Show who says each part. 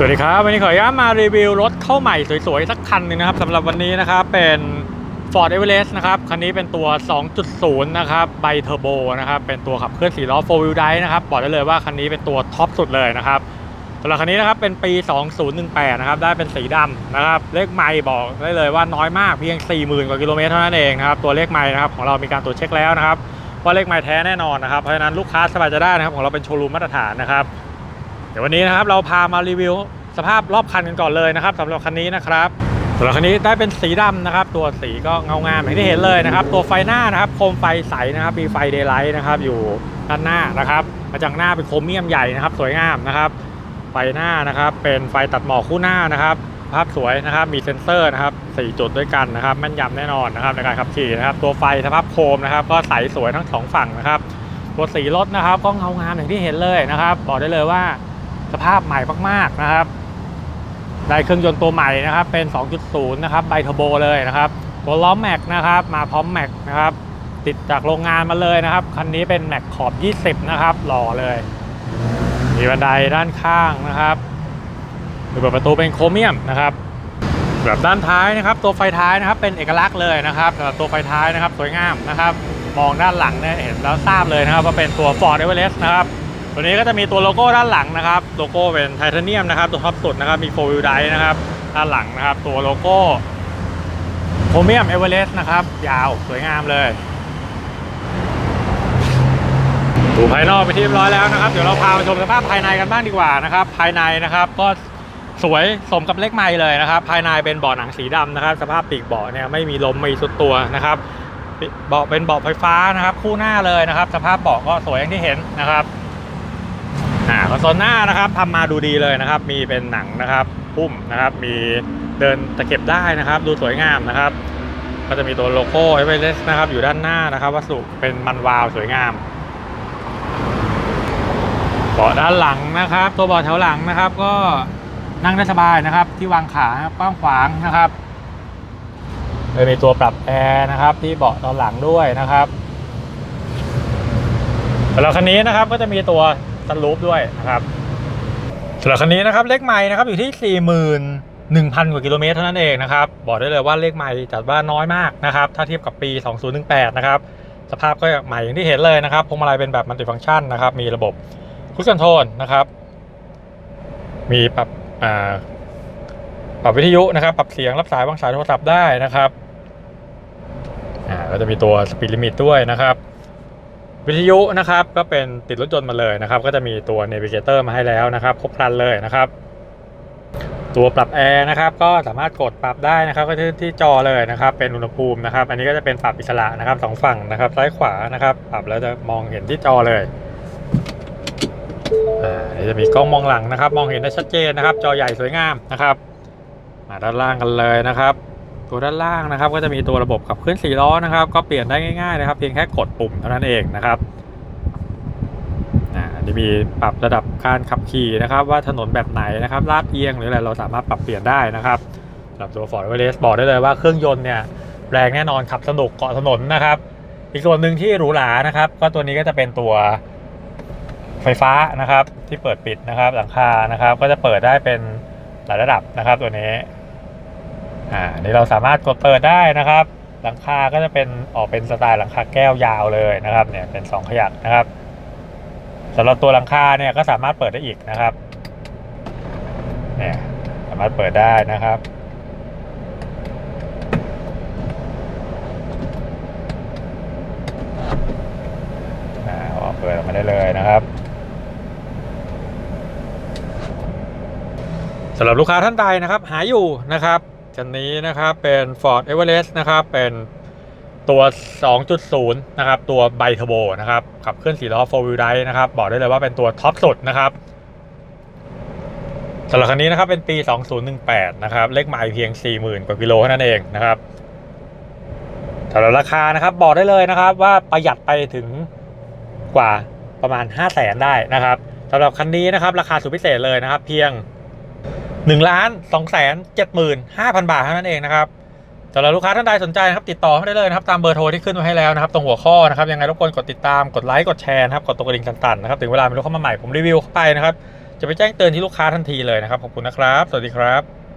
Speaker 1: สวัสดีครับ วันนี้ขออนุญาตมารีวิวรถเข้าใหม่สวยๆ สักคันหนึ่งนะครับสำหรับวันนี้นะครับเป็น Ford Everest นะครับคันนี้เป็นตัว 2.0 นะครับไบเทอร์โบนะครับเป็นตัวขับเคลื่อน4ล้อ 4 wheel drive นะครับบอกได้เลยว่าคันนี้เป็นตัวท็อปสุดเลยนะครับสำหรับคันนี้นะครับเป็นปี 2018 นะครับได้เป็นสีดำนะครับเลขไมล์บอกได้เลยว่าน้อยมากเพียง 40,000 กว่ากิโลเมตรเท่านั้นเองนะครับตัวเลขไมล์นะครับของเรามีการตรวจเช็คแล้วนะครับว่าเลขไมล์แท้แน่นอนนะครับเพราะฉะนั้นลูกค้าสบายใจได้นะครับของเราเป็นโชว์รูมมาตรฐานนะครับ เดี๋ยววันนี้นะครับเราพามารีวิวสภาพรอบคันกันก่อนเลยนะครับสำหรับคันนี้นะครับสำหรับคันนี้ได้เป็นสีดำนะครับ ตัวสีก็เงางามอย่างที่เห็นเลยนะครับ ตัวไฟหน้านะครับโคมไฟใสนะครับมีไฟเดย์ไลท์นะครับอยู่ด้านหน้านะครับกระจังหน้าเป็นโครเมียมใหญ่นะครับ สวยงามนะครับไฟหน้านะครับ เป็นไฟตัดหมอกคู่หน้านะครับ ภาพสวยนะครับมีเซ็นเซอร์นะครับสี่จุดด้วยกันนะครับแม่นยำแน่นอนนะครับในการขับขี่นะครับ ตัวไฟสภาพโคมนะครับ ก็ใสสวยทั้งสองฝั่งนะครับ ตัวสีรถนะครับก็เงางามอย่างที่เห็นเลยนะครับ บอกได้เลยว่า สภาพใหม่มากๆนะครับ ได้เครื่องยนต์ตัวใหม่นะครับ เป็น 2.0 นะครับไบเทอร์โบเลยนะครับ ตัวล้อแม็กนะครับ มาพร้อมแม็กนะครับ ติดจากโรงงานมาเลยนะครับ คันนี้เป็นแม็กขอบ 20 นะครับ หล่อเลย มีบันไดด้านข้างนะครับเปิดประตูเป็นโครเมียมนะครับแบบด้านท้ายนะครับ ตัวไฟท้ายนะครับเป็นเอกลักษณ์เลยนะครับสำหรับตัวไฟท้ายนะครับสวยงามนะครับ มองด้านหลังเนี่ยเห็นแล้วทราบเลยนะครับว่าเป็นตัว Ford Everest นะครับ ตัวนี้ก็จะมีตัวโลโก้ด้านหลังนะครับ โลโก้เป็นไทเทเนียมนะครับ ตัวท็อปสุดนะครับมีโฟวิลไดนะครับ ด้านหลังนะครับ ตัวโลโก้โครเมียมเอเวอเรสต์นะครับ ยาวสวยงามเลยดูภายนอกไปที่เรียบร้อยแล้วนะครับ เดี๋ยวเราพาไปชมสภาพภายในกันบ้างดีกว่านะครับ ภายในนะครับก็สวยสมกับเลขไม้เลยนะครับ ภายในเป็นเบาะหนังสีดำนะครับ สภาพปีกเบาะเนี่ยไม่มีลมไม่สุดตัวนะครับเบาะเป็นเบาะไฟฟ้านะครับ คู่หน้าเลยนะครับ สภาพเบาะก็สวยอย่างที่เห็นนะครับ อ่าคอนโซลหน้านะครับทำมาดูดีเลยนะครับ มีเป็นหนังนะครับพุ่มนะครับ มีเดินตะเข็บได้นะครับ ดูสวยงามนะครับ ก็จะมีตัวโลโก้เอเวอเรสต์นะครับ อยู่ด้านหน้านะครับ วัสดุเป็นมันวาวสวยงามเบาะด้านหลังนะครับ ตัวเบาะแถวหลังนะครับ ก็นั่งได้สบายนะครับ ที่วางขานะครับกว้างขวางนะครับเลยมีตัวปรับแอร์นะครับ ที่เบาะตอนหลังด้วยนะครับสำหรับคันนี้นะครับก็จะมีตัว สลูปด้วยนะครับสำหรับคันนี้นะครับเลขไม้นะครับอยู่ที่ 41,000 กว่ากิโลเมตรเท่านั้นเองนะครับบอกได้เลยว่าเลขไม้จัดว่าน้อยมากนะครับถ้าเทียบกับปี 2018 นะครับสภาพก็ใหม่อย่างที่เห็นเลยนะครับพวงมาลัยเป็นแบบมัลติฟังก์ชันนะครับมีระบบคุชคอนโทรลนะครับ มีปรับอ่าปรับวิทยุนะครับ ปรับเสียงรับสายวางสายโทรศัพท์ได้นะครับอ่าก็จะมีตัวสปีดลิมิตด้วยนะครับ วิทยุนะครับก็เป็นติดรถยนต์มาเลยนะครับ ก็จะมีตัวเนวิเกเตอร์มาให้แล้วนะครับ ครบครันเลยนะครับ ตัวปรับแอร์นะครับ ก็สามารถกดปรับได้นะครับ ก็ที่ที่จอเลยนะครับ เป็นอุณหภูมินะครับ อันนี้ก็จะเป็นปรับอิสระนะครับสองฝั่งนะครับ ซ้ายขวานะครับ ปรับแล้วจะมองเห็นที่จอเลยจะมีกล้องมองหลังนะครับ มองเห็นได้ชัดเจนนะครับ จอใหญ่สวยงามนะครับ มาด้านล่างกันเลยนะครับ ตัวด้านล่างนะครับก็จะมีตัวระบบขับเคลื่อนสี่ล้อนะครับ ก็เปลี่ยนได้ง่ายๆนะครับ เพียงแค่กดปุ่มเท่านั้นเองนะครับอ่าจะมีปรับระดับการขับขี่นะครับ ว่าถนนแบบไหนนะครับลาดเอียงหรืออะไรเราสามารถปรับเปลี่ยนได้นะครับสำหรับตัว Ford Everest บอกได้เลยว่าเครื่องยนต์เนี่ยแรงแน่นอนขับสนุกเกาะถนนนะครับ อีกส่วนหนึ่งที่หรูหรานะครับ ก็ตัวนี้ก็จะเป็นตัวไฟฟ้านะครับที่เปิดปิดนะครับหลังคานะครับ ก็จะเปิดได้เป็นหลายระดับนะครับตัวนี้ อ่าอันนี่เราสามารถกดเปิดได้นะครับ หลังคาก็จะเป็นออกเป็นสไตล์หลังคาแก้วยาวเลยนะครับเนี่ยเป็นสองขยักนะครับสำหรับตัวหลังคาเนี่ยก็สามารถเปิดได้อีกนะครับเนี่ยสามารถเปิดได้นะครับอ่าออกเปิดออกมาได้เลยนะครับสำหรับลูกค้าท่านใดนะครับ หาอยู่นะครับ คันนี้นะครับเป็น Ford Everest นะครับเป็นตัว 2.0 นะครับ ตัวไบเทอร์โบนะครับ ขับเคลื่อน4ล้อ4 wheel drive นะครับ บอกได้เลยว่าเป็นตัวท็อปสุดนะครับสำหรับคันนี้นะครับเป็นปี 2018 นะครับ เลขไมล์เพียง 40,000 กว่ากิโลเท่านั้นเองนะครับสำหรับราคานะครับบอกได้เลยนะครับ ว่าประหยัดไปถึงกว่าประมาณ 5 0 0แสนได้นะครับสำหรับคันนี้นะครับ ราคาสุดพิเศษเลยนะครับ เพียง 1นึ่งล้านสองแสนเจ็ดหมื่นห้าพันบาทเท่านั้นเองนะครับสำหรับลูกค้าท่านใดสนใจนะครับติดต่อเข้าได้เลยนะครับตามเบอร์โทรที่ขึ้นไว้ให้แล้วนะครับตรงหัวข้อนะครับยังไงรบกวนกดติดตามกดไลค์กดแชร์นะครับกดตัวกระดิ่งสั่นๆนะครับถึงเวลามีลูกเข้ามาใหม่ผมรีวิวเข้าไปนะครับจะไปแจ้งเตือนที่ลูกค้าทันทีเลยนะครับขอบคุณนะครับ สวัสดีครับ